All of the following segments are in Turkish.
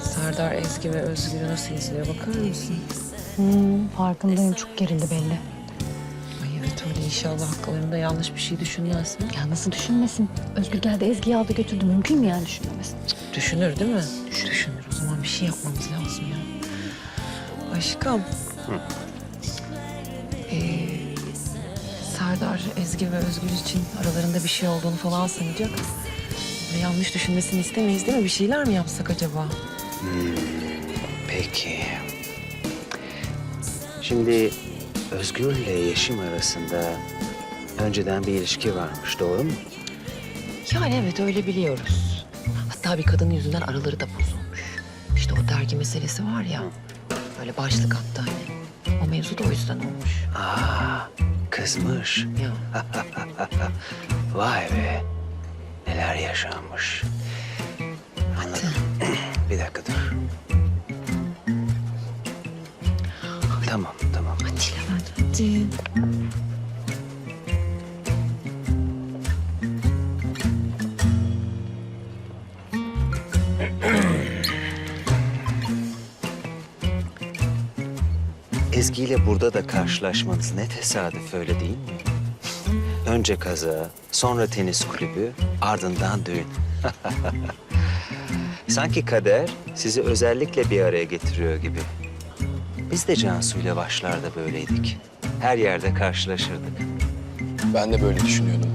Serdar, Ezgi ve Özgür'ü nasıl izliyor bakar mısın? Hmm, farkındayım çok gerildi belli. Ay evet öyle inşallah haklarında yanlış bir şey düşünmez mi? Ya nasıl düşünmesin? Özgür geldi Ezgi'yi aldı götürdü. Mümkün mü yani düşünmemesin? Düşünür değil mi? Düşünür. O zaman bir şey yapmamız lazım ya. Aşkım. Ee, Serdar, Ezgi ve Özgür için aralarında bir şey olduğunu falan sanacak. Ve yanlış düşünmesini istemeyiz değil mi? Bir şeyler mi yapsak acaba? Peki. Şimdi Özgür'le Yeşim arasında önceden bir ilişki varmış, doğru mu? Yani evet öyle biliyoruz. Hatta bir kadının yüzünden araları da bozulmuş. İşte o dergi meselesi var ya. Böyle başlık attı hani. O mevzu da o yüzden olmuş. Aa, kızmış. Ya. Vay be. Neler yaşanmış. Anladım. bir dakika dur. Tamam, tamam. Hadi Levent hadi. Ezgi ile burada da karşılaşmanız ne tesadüf öyle değil mi? Önce kaza, sonra tenis kulübü, ardından düğün. Sanki kader sizi özellikle bir araya getiriyor gibi. Biz de Cansu'yla başlarda böyleydik. Her yerde karşılaşırdık. Ben de böyle düşünüyordum.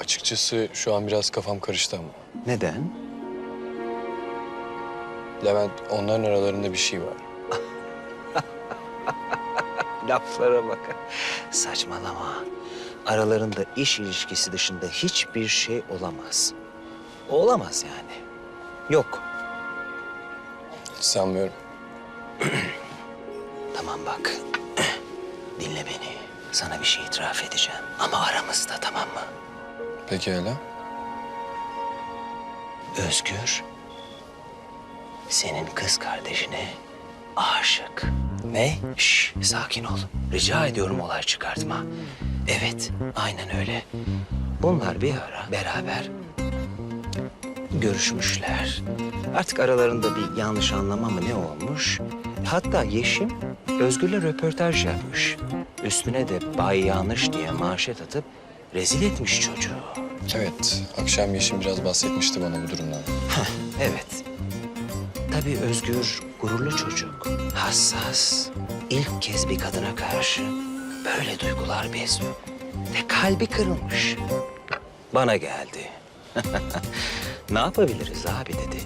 Açıkçası şu an biraz kafam karıştı ama. Neden? Levent, onların aralarında bir şey var. Laflara bak. Saçmalama. Aralarında iş ilişkisi dışında hiçbir şey olamaz. Olamaz yani. Yok. Hiç sanmıyorum. Tamam bak. Dinle beni. Sana bir şey itiraf edeceğim. Ama aramızda tamam mı? Pekala. Özgür. Senin kız kardeşine aşık. Ne? Şş, sakin ol. Rica ediyorum olay çıkartma. Evet, aynen öyle. Bunlar bir ara beraber görüşmüşler. Artık aralarında bir yanlış anlama mı ne olmuş? Hatta Yeşim Özgür'le röportaj yapmış. Üstüne de Bay Yanlış diye manşet atıp rezil etmiş çocuğu. Evet, akşam Yeşim biraz bahsetmişti bana bu durumdan. Evet. Tabii Özgür gururlu çocuk. Hassas. İlk kez bir kadına karşı böyle duygular besliyor. Ve kalbi kırılmış. Bana geldi. ne yapabiliriz abi dedi.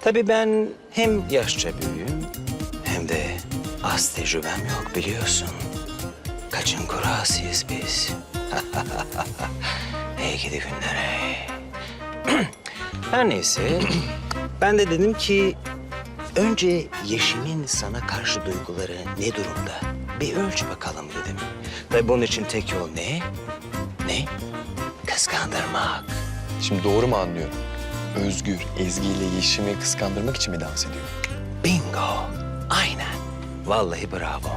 Tabii ben hem yaşça büyüğüm hem de az tecrübem yok biliyorsun. Kaçın kurasıyız biz. hey gidi günler hey. Her neyse ben de dedim ki önce Yeşim'in sana karşı duyguları ne durumda? Bir ölç bakalım dedim. Ve bunun için tek yol ne? Ne? Kıskandırmak. Şimdi doğru mu anlıyorum? Özgür, Ezgi ile Yeşim'i kıskandırmak için mi dans ediyor? Bingo. Aynen. Vallahi bravo.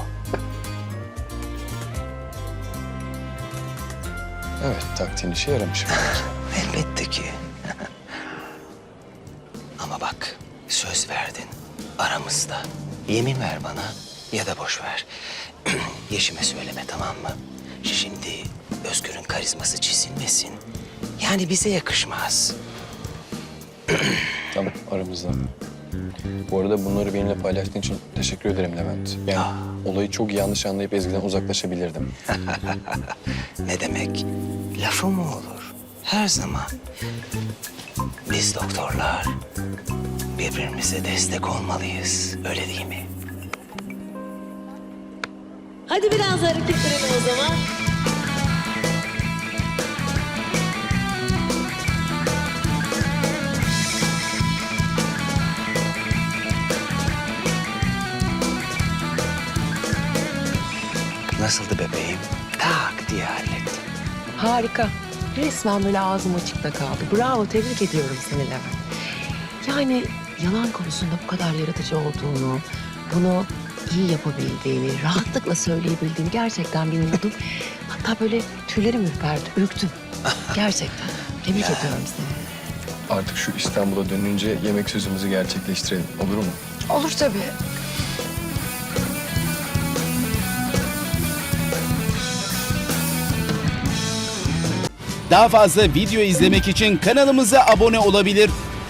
Evet, taktiğin işe yaramış. Elbette ki. Aramızda. Yemin ver bana ya da boş ver. Yeşime söyleme tamam mı? Şimdi Özgür'ün karizması çizilmesin. Yani bize yakışmaz. tamam, aramızda. Bu arada bunları benimle paylaştığın için teşekkür ederim Levent. Yani Aa. olayı çok yanlış anlayıp Ezgi'den uzaklaşabilirdim. Ne demek? Lafı mı olur? Her zaman. Biz doktorlar birbirimize destek olmalıyız. Öyle değil mi? Hadi biraz hareket edelim o zaman. Nasıldı bebeğim? Tak diye hallettim. Harika. Resmen böyle ağzım açıkta kaldı. Bravo, tebrik ediyorum seni Levent. Yani yalan konusunda bu kadar yaratıcı olduğunu, bunu iyi yapabildiğini, rahatlıkla söyleyebildiğini gerçekten bilmiyordum. Hatta böyle tüylerim ürperdi, ürktüm. Gerçekten. Tebrik ediyorum seni. Artık şu İstanbul'a dönünce yemek sözümüzü gerçekleştirelim. Olur mu? Olur tabii. Daha fazla video izlemek için kanalımıza abone olabilir.